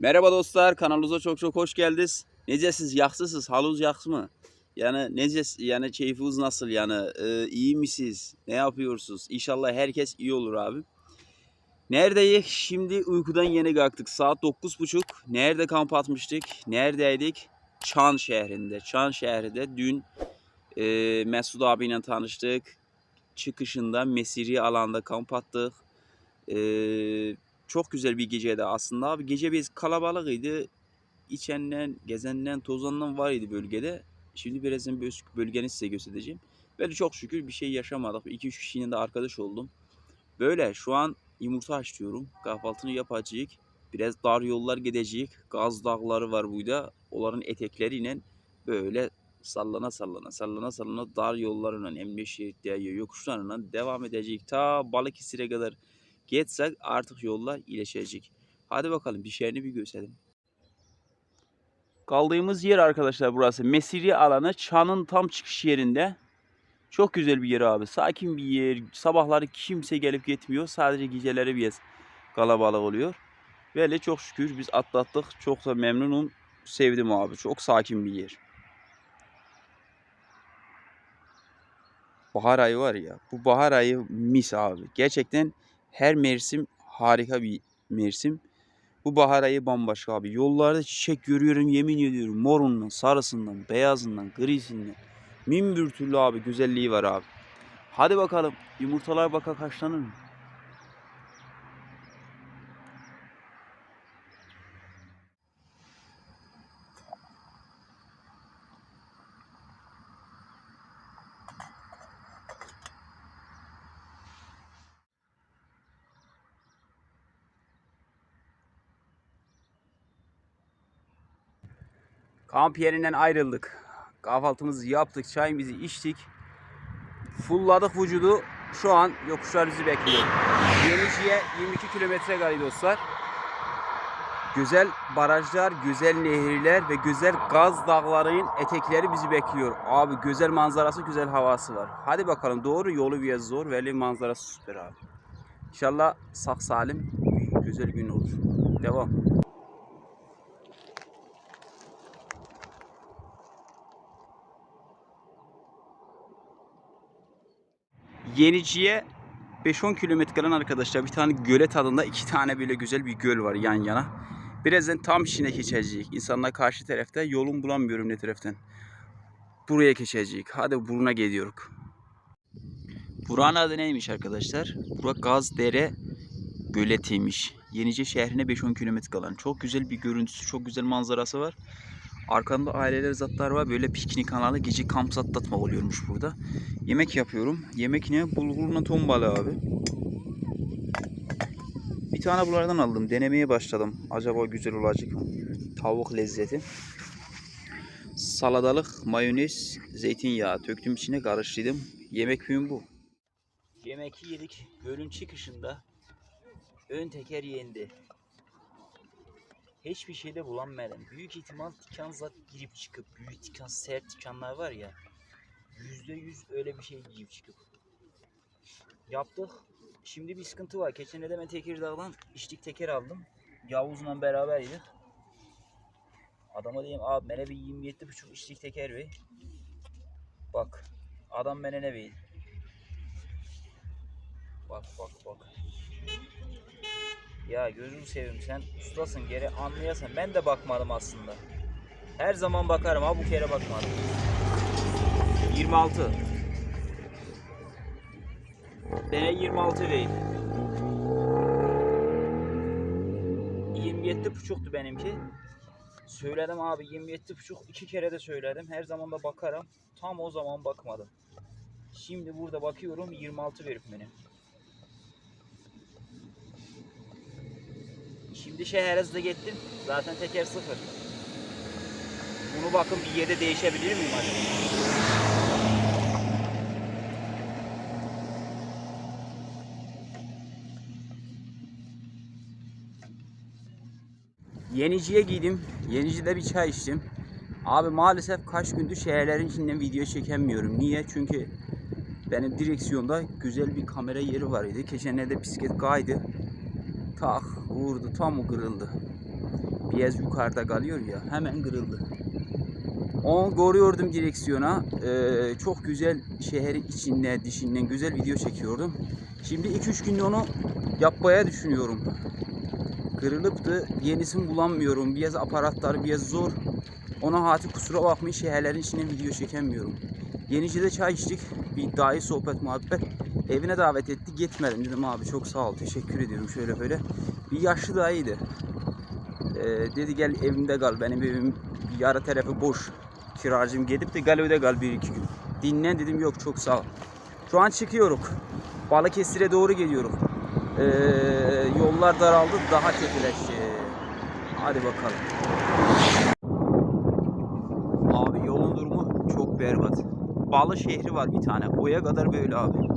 Merhaba dostlar, kanalımıza çok çok hoş geldiniz. Necəsiz, yaxşısınız, halınız yaxşı mı? Yani necəs, yani keyfiniz nasıl yani, e, iyi misiniz, ne yapıyorsunuz? İnşallah herkes iyi olur abi. Neredeyiz? Şimdi uykudan yeni kalktık. Saat 9.30. Nerede kamp atmıştık? Neredeydik? Çan şehrinde. Çan şehrinde dün e, Mesut abiyle tanıştık. Çıkışında Mesiri alanda kamp attık. E, çok güzel bir geceydi aslında abi. Gece biz kalabalıkıydı. İçenden, gezenden, tozandan var idi bölgede. Şimdi birazdan böl- bölgeni size göstereceğim. Böyle çok şükür bir şey yaşamadık. 2-3 kişinin de arkadaş oldum. Böyle şu an yumurta haşlıyorum. Kahvaltını yapacağız. Biraz dar yollar gidecek. Gaz dağları var burada. Onların etekleriyle böyle sallana sallana sallana sallana dar yollarla emniyet şeritleri yokuşlarla devam edecek. Ta Balıkesir'e kadar geçsek artık yollar iyileşecek. Hadi bakalım bir şeyini bir gösterelim. Kaldığımız yer arkadaşlar burası. Mesiri alanı Çan'ın tam çıkış yerinde. Çok güzel bir yer abi. Sakin bir yer. Sabahları kimse gelip gitmiyor. Sadece geceleri biraz kalabalık oluyor. Böyle çok şükür biz atlattık. Çok da memnunum. Sevdim abi. Çok sakin bir yer. Bahar ayı var ya. Bu bahar ayı mis abi. Gerçekten her mevsim harika bir mevsim. Bu bahar ayı bambaşka abi. Yollarda çiçek görüyorum yemin ediyorum. Morundan, sarısından, beyazından, grisinden. Min bir türlü abi güzelliği var abi. Hadi bakalım yumurtalar baka kaçlanır mı? Kamp yerinden ayrıldık. Kahvaltımızı yaptık, çayımızı içtik. Fulladık vücudu. Şu an yokuşlar bizi bekliyor. Yenici'ye 22 kilometre kalıyor dostlar. Güzel barajlar, güzel nehirler ve güzel gaz dağlarının etekleri bizi bekliyor. Abi güzel manzarası, güzel havası var. Hadi bakalım doğru yolu biraz zor, veli manzarası süper abi. İnşallah sağ salim güzel gün olur. Devam. Yenici'ye 5-10 kilometre kalan arkadaşlar bir tane gölet adında iki tane böyle güzel bir göl var yan yana. Birazdan tam içine geçecek. İnsanlar karşı tarafta yolun bulamıyorum ne taraftan. Buraya geçecek. Hadi buruna gidiyoruz. Buranın adı neymiş arkadaşlar? Bura Gazdere Göletiymiş. Yenice şehrine 5-10 kilometre kalan. Çok güzel bir görüntüsü, çok güzel manzarası var. Arkamda aileler zatlar var. Böyle piknik kanalı gece kamp zatlatma oluyormuş burada. Yemek yapıyorum. Yemek ne? Bulgurla ton balığı abi. Bir tane bunlardan aldım. Denemeye başladım. Acaba güzel olacak mı? Tavuk lezzeti. Saladalık, mayonez, zeytinyağı döktüm içine karıştırdım. Yemek mühim bu. Yemek yedik. Gölün çıkışında ön teker yendi. Hiçbir şeyde bulamadım. Büyük ihtimal tikan zat girip çıkıp büyük tikan sert tikanlar var ya yüzde yüz öyle bir şey girip çıkıp yaptık. Şimdi bir sıkıntı var. Geçen de ben Tekirdağ'dan içlik teker aldım. Yavuz'la beraberdik. Adama diyeyim abi bana bir 27 buçuk içlik teker ver. Bak adam bana ne ver. Bak bak bak. Ya gözünü seveyim sen ustasın geri anlayasın. Ben de bakmadım aslında. Her zaman bakarım ama bu kere bakmadım. 26. Bana 26 ver. 27 buçuktu benimki. Söyledim abi 27 buçuk iki kere de söyledim. Her zaman da bakarım. Tam o zaman bakmadım. Şimdi burada bakıyorum 26 verip beni. Şimdi şehre hızlı gittim. Zaten teker sıfır. Bunu bakın bir yerde değişebilir miyim acaba? Yenici'ye giydim. Yenici'de bir çay içtim. Abi maalesef kaç gündür şehirlerin içinden video çekemiyorum. Niye? Çünkü benim direksiyonda güzel bir kamera yeri var idi. Geçenlerde bisiklet kaydı. Tak vurdu tam kırıldı. biraz yukarıda kalıyor ya hemen kırıldı. Onu koruyordum direksiyona. Ee, çok güzel şehrin içinde dışından güzel video çekiyordum. Şimdi 2-3 günde onu yapmaya düşünüyorum. Kırılıptı. Yenisini bulamıyorum. Biraz aparatlar biraz zor. Ona hati kusura bakmayın şehirlerin içine video çekemiyorum. Yenici'de çay içtik. Bir dahi sohbet muhabbet. Evine davet etti. Gitmedim dedim abi çok sağ ol. Teşekkür ediyorum şöyle böyle. Bir yaşlı dayıydı. Ee, dedi gel evimde kal. Benim evim yarı tarafı boş. Kiracım gidip de gel öde kal bir iki gün. Dinlen dedim yok çok sağ ol. Şu an çıkıyoruz. Balıkesir'e doğru geliyoruz. Ee, yollar daraldı daha kötüleşti. Hadi bakalım. Abi yolun durumu çok berbat. Bağlı şehri var bir tane. Oya kadar böyle abi.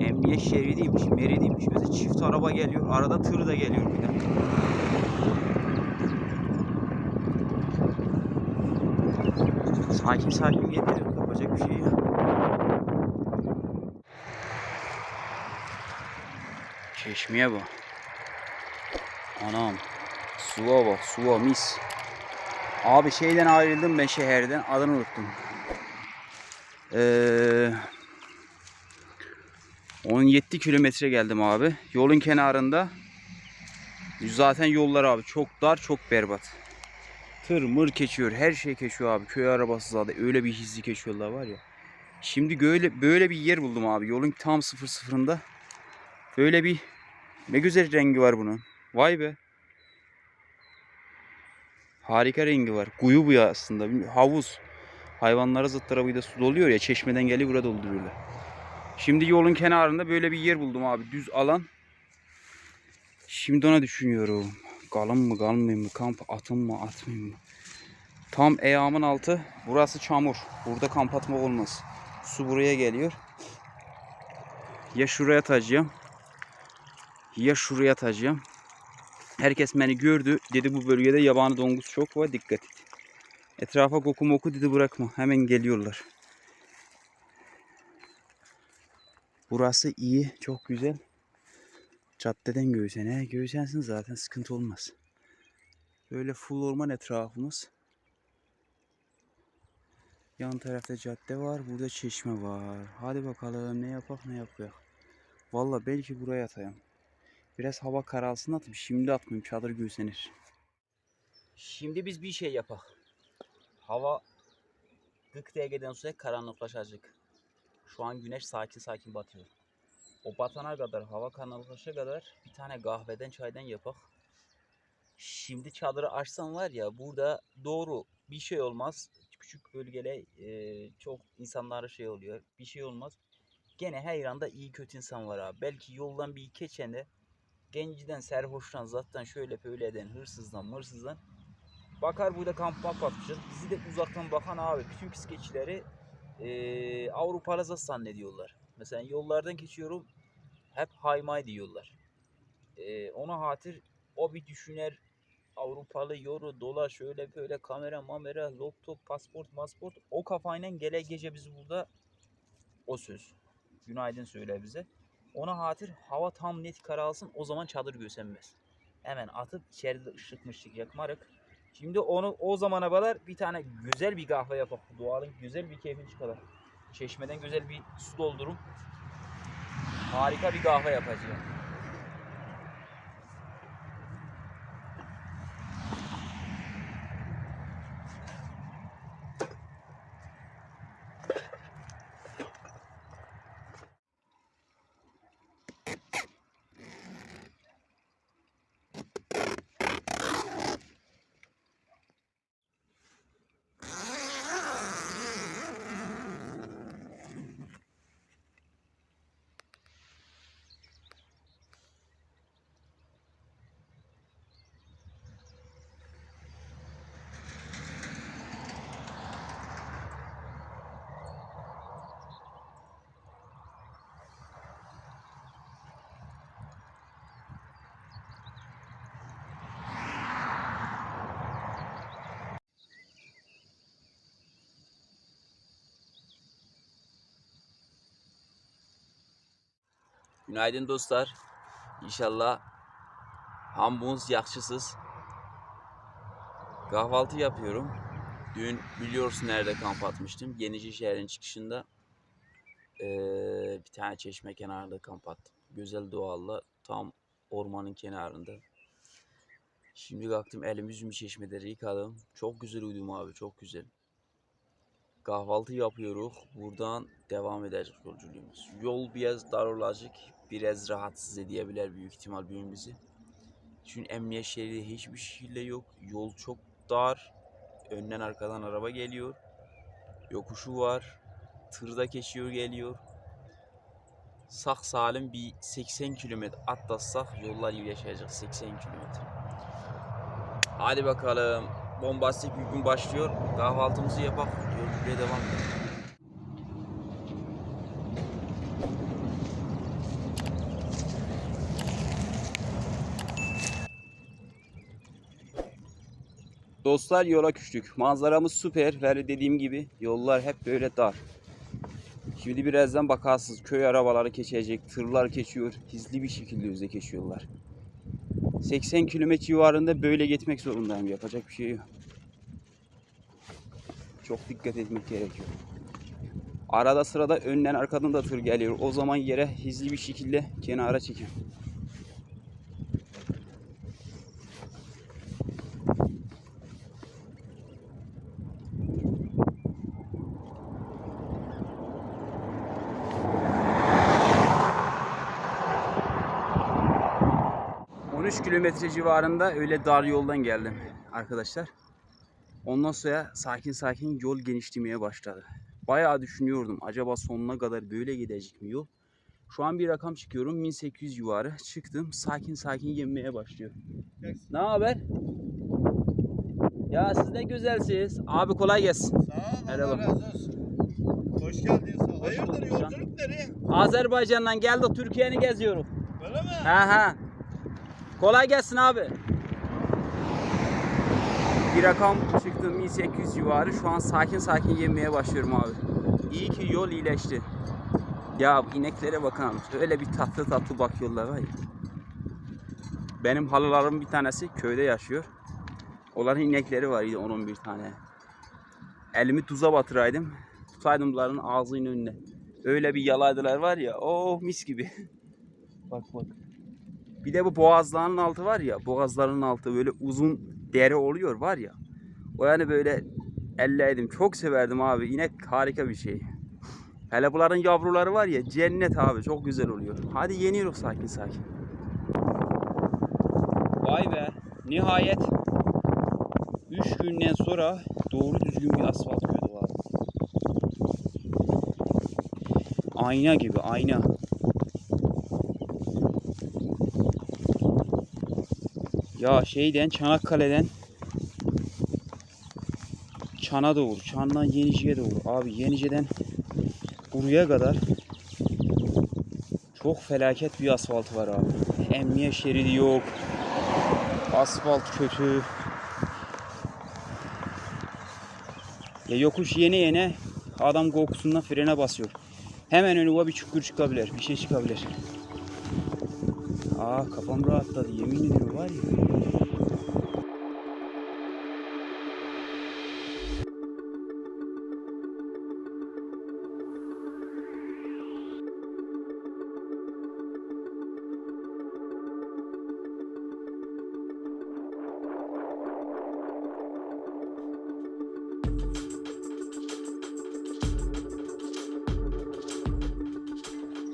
Emniyet şeridiymiş, meridiymiş. Mesela çift araba geliyor. Arada tır da geliyor bir de. Sakin sakin geliyor. Yapacak bir şey yok. Çeşmeye bak. Anam. Suva bak. Suva mis. Abi şeyden ayrıldım ben şehirden. Adını unuttum. Ee, 17 kilometre geldim abi. Yolun kenarında. Zaten yollar abi çok dar çok berbat. Tır mır geçiyor. Her şey geçiyor abi. Köy arabası zaten öyle bir hızlı geçiyorlar var ya. Şimdi böyle böyle bir yer buldum abi. Yolun tam sıfır sıfırında. Böyle bir ne güzel rengi var bunun. Vay be. Harika rengi var. Kuyu bu ya aslında. Havuz. Hayvanlara zıt tarafıyla su doluyor ya. Çeşmeden geliyor burada dolduruyorlar. Şimdi yolun kenarında böyle bir yer buldum abi. Düz alan. Şimdi ona düşünüyorum. Kalın mı kalmayayım mı? Kamp atım mı atmayayım mı? Tam ayağımın altı. Burası çamur. Burada kamp atmak olmaz. Su buraya geliyor. Ya şuraya tacıyım. Ya şuraya tacıyım. Herkes beni gördü. Dedi bu bölgede yabani domuz çok var. Dikkat et. Etrafa koku moku dedi bırakma. Hemen geliyorlar. Burası iyi. Çok güzel. Caddeden Göğsen. He, Göğsensin zaten sıkıntı olmaz. Böyle full orman etrafımız. Yan tarafta cadde var. Burada çeşme var. Hadi bakalım ne yapak ne yapak. Valla belki buraya atayım. Biraz hava karalsın atayım. Şimdi atmayayım. Çadır göğsenir. Şimdi biz bir şey yapak. Hava 40 dereceden sonra karanlıklaşacak. Şu an güneş sakin sakin batıyor. O batana kadar, hava karanlıklaşana kadar bir tane kahveden çaydan yapak. Şimdi çadırı açsam var ya burada doğru bir şey olmaz. Küçük bölgede e, çok insanlara şey oluyor. Bir şey olmaz. Gene her yanda iyi kötü insan var abi. Belki yoldan bir geçen de genciden, serhoştan, zaten şöyle böyle eden, hırsızdan, mırsızdan bakar burada kamp atmışız. Bizi de uzaktan bakan abi bütün psikeçileri e, Avrupalı zannediyorlar. Mesela yollardan geçiyorum hep haymay diyorlar. E, ona hatır o bir düşüner Avrupalı yoru dolar şöyle böyle kamera mamera laptop pasport masport o kafayla gele gece biz burada o söz. Günaydın söyle bize. Ona hatır hava tam net karalsın o zaman çadır gösenmez. Hemen atıp içeride ışık mışık yakmarık. Şimdi onu o zamana kadar bir tane güzel bir kahve yapalım. Doğanın güzel bir keyfini çıkaralım. Çeşmeden güzel bir su doldurum. Harika bir kahve yapacağım. Günaydın dostlar. İnşallah hamımız yaxşısız. Kahvaltı yapıyorum. Dün biliyorsun nerede kamp atmıştım. Yenice şehrin çıkışında eee, bir tane çeşme kenarında kamp attım. Güzel doğalla tam ormanın kenarında. Şimdi kalktım elim yüzümü çeşmeleri yıkadım. Çok güzel uyudum abi çok güzel. Kahvaltı yapıyoruz. Buradan devam edecek yolculuğumuz. Yol biraz dar olacak. Biraz rahatsız edebilir büyük ihtimal bizi. Çünkü emniyet şeridi hiçbir şekilde yok. Yol çok dar. Önden arkadan araba geliyor. Yokuşu var. Tır da geçiyor geliyor. Sağ salim bir 80 kilometre atlatsak yollar iyileşecek 80 kilometre. Hadi bakalım. Bombastik bir gün başlıyor. Kahvaltımızı yapalım. Yolculuğa devam edelim. Dostlar yola küçtük. Manzaramız süper ve dediğim gibi yollar hep böyle dar. Şimdi birazdan bakarsınız köy arabaları geçecek, tırlar geçiyor. Hızlı bir şekilde yüze geçiyorlar. 80 kilometre civarında böyle gitmek zorundayım. Yapacak bir şey yok. Çok dikkat etmek gerekiyor. Arada sırada önden arkadan da tır geliyor. O zaman yere hızlı bir şekilde kenara çekin. Kilometre civarında öyle dar yoldan geldim arkadaşlar. Ondan sonra sakin sakin yol genişlemeye başladı. Bayağı düşünüyordum acaba sonuna kadar böyle gidecek mi yol? Şu an bir rakam çıkıyorum 1800 civarı çıktım sakin sakin yenmeye başlıyor. Ne haber? Ya siz ne güzelsiniz. Abi kolay gelsin. Sağ ol, Merhaba. Allah razı olsun. Hoş geldin. Sağ ol. Hayırdır yolculuk nereye? Azerbaycan'dan geldik Türkiye'ni geziyoruz. Öyle mi? Ha ha. Kolay gelsin abi. Bir rakam çıktı 1800 civarı. Şu an sakin sakin yemeye başlıyorum abi. İyi ki yol iyileşti. Ya ineklere bakın öyle bir tatlı tatlı bakıyorlar ya. Benim halılarım bir tanesi köyde yaşıyor. Onların inekleri var 10-11 tane. Elimi tuza batıraydım. Tutaydım bunların ağzının önüne. Öyle bir yalaydılar var ya. Oh mis gibi. bak bak. Bir de bu boğazlarının altı var ya, boğazlarının altı böyle uzun deri oluyor var ya. O yani böyle elleydim. Çok severdim abi. İnek harika bir şey. Hele bunların yavruları var ya cennet abi çok güzel oluyor. Hadi yeniyoruz sakin sakin. Vay be nihayet 3 günden sonra doğru düzgün bir asfalt abi. Ayna gibi ayna. Ya şeyden Çanakkale'den Çan'a doğru, Çan'dan Yenice'ye doğru. Abi Yenice'den buraya kadar çok felaket bir asfaltı var abi. Emniyet şeridi yok. Asfalt kötü. Ya yokuş yeni yeni adam korkusundan frene basıyor. Hemen önüne bir çukur çıkabilir, bir şey çıkabilir. Aa kafam rahatladı yemin ediyorum var ya.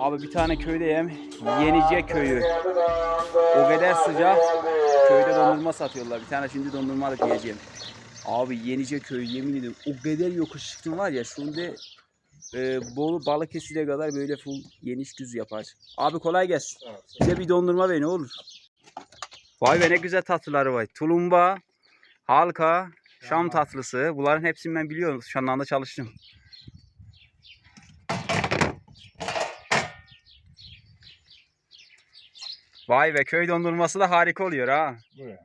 Abi bir tane köydeyim. Yenice köyü. O kadar sıcak. Köyde dondurma satıyorlar. Bir tane şimdi dondurma alıp yiyeceğim. Abi Yenice köyü yemin ediyorum. O kadar yokuş çıktım var ya. Şimdi e, Bolu Balıkesir'e kadar böyle full yeniş düz yapar. Abi kolay gelsin. Bize bir dondurma ver ne olur. Vay be ne güzel tatlıları var. Tulumba, halka, şam tatlısı. Bunların hepsini ben biliyorum. Şu anda çalıştım. Vay be köy dondurması da harika oluyor ha. Buyurun.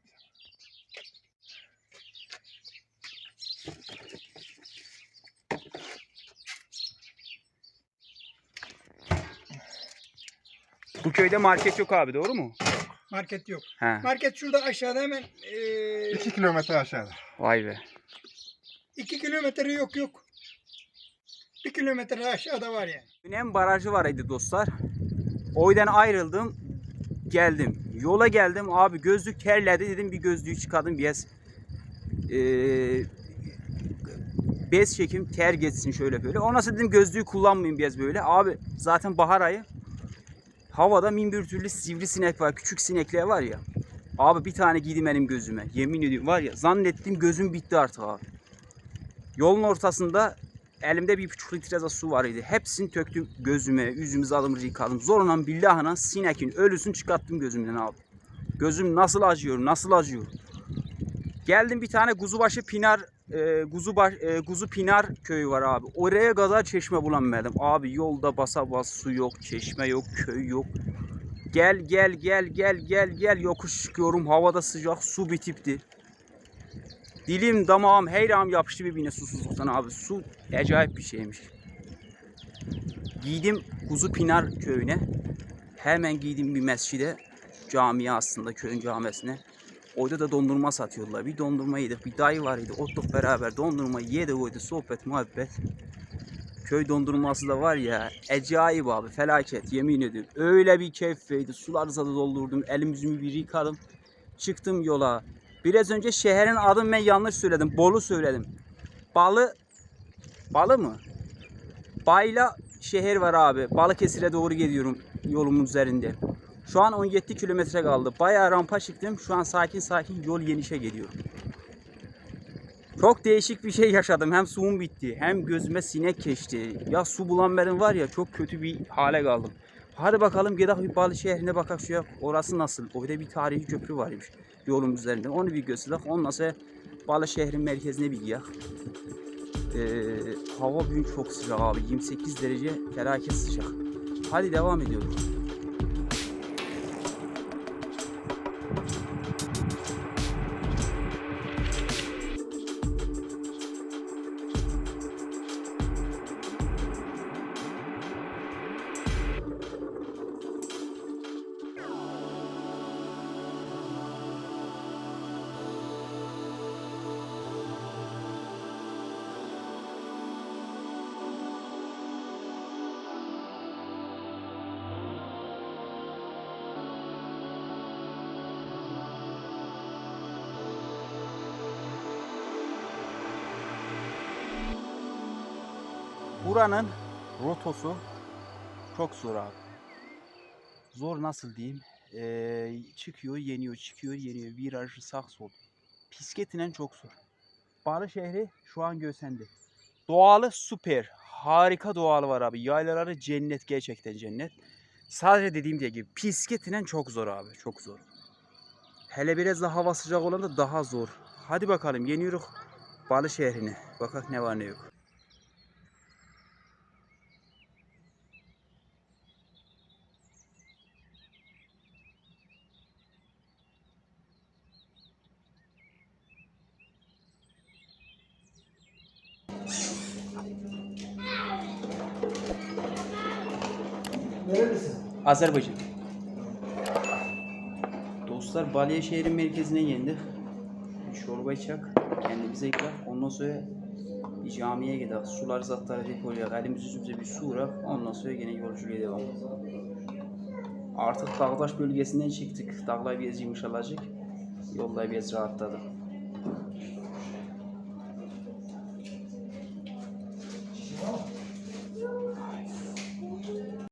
Bu köyde market yok abi doğru mu? Market yok. He. Market şurada aşağıda hemen eee 2 kilometre aşağıda. Vay be. 2 kilometre yok yok. 1 kilometre aşağıda var yani. Önem barajı var idi dostlar. Oydan ayrıldım. Geldim. Yola geldim. Abi gözlük terledi dedim bir gözlüğü çıkardım biraz. Ee, bez çekim ter geçsin şöyle böyle. Ondan sonra dedim gözlüğü kullanmayayım biraz böyle. Abi zaten bahar ayı. Havada bin bir türlü sivrisinek var. Küçük sinekler var ya. Abi bir tane giydim benim gözüme. Yemin ediyorum var ya zannettim gözüm bitti artık abi. Yolun ortasında elimde bir buçuk litre su var idi. Hepsini töktüm gözüme, yüzümü aldım yıkadım. Zorla billahına sinekin ölüsünü çıkarttım gözümden abi. Gözüm nasıl acıyor, nasıl acıyor. Geldim bir tane Kuzubaşı Pinar, e, Kuzubaş, e, Kuzu Pinar köyü var abi. Oraya kadar çeşme bulamadım. Abi yolda basa bas su yok, çeşme yok, köy yok. Gel gel gel gel gel gel yokuş çıkıyorum. Havada sıcak, su bitipti. Dilim, damağım, heyrağım yapıştı birbirine susuzluktan abi. Su acayip bir şeymiş. Giydim Kuzu Pinar köyüne. Hemen giydim bir mescide. Camiye aslında köyün camisine. Orada da dondurma satıyorlar. Bir dondurma yedik. Bir dayı var idi. Oturduk beraber dondurma yedik oydu. Sohbet, muhabbet. Köy dondurması da var ya. Acayip abi. Felaket. Yemin ediyorum. Öyle bir keyifliydi. Sular zaten doldurdum. Elim yüzümü bir yıkadım. Çıktım yola. Biraz önce şehrin adını ben yanlış söyledim. Bolu söyledim. Balı Balı mı? Bayla şehir var abi. Balıkesir'e doğru gidiyorum yolumun üzerinde. Şu an 17 kilometre kaldı. Bayağı rampa çıktım. Şu an sakin sakin yol yenişe gidiyor. Çok değişik bir şey yaşadım. Hem suyum bitti hem gözüme sinek geçti. Ya su bulan benim var ya çok kötü bir hale kaldım. Hadi bakalım Gedak Balı şehrine bakak şu ya. Orası nasıl? Orada bir tarihi köprü varmış yolun üzerinde. Onu bir gösterdik. Ondan sonra Balı şehrin merkezine bir giyak. Ee, hava bugün çok sıcak abi. 28 derece felaket sıcak. Hadi devam ediyoruz. Buranın rotosu çok zor abi. Zor nasıl diyeyim? Ee, çıkıyor, yeniyor, çıkıyor, yeniyor. Virajı sağ sol. Bisikletinen çok zor. Bağlı şehri şu an göğsendi. Doğalı süper. Harika doğalı var abi. Yaylaları cennet gerçekten cennet. Sadece dediğim diye gibi bisikletinen çok zor abi. Çok zor. Hele biraz da hava sıcak olanda daha zor. Hadi bakalım yeniyoruz Balı şehrine. Bakak ne var ne yok. Azerbaycan. Dostlar Balya şehrin merkezine geldik. Bir çorba içecek. Kendimize yıkak. Ondan sonra bir camiye gidelim. Sular zattaracak oluyor. Elimiz yüzümüze bir su uğrak. Ondan sonra yine yolculuğa devam. Artık Dağdaş bölgesinden çıktık. Dağlar biraz yumuşalacak. Yollar biraz rahatladı.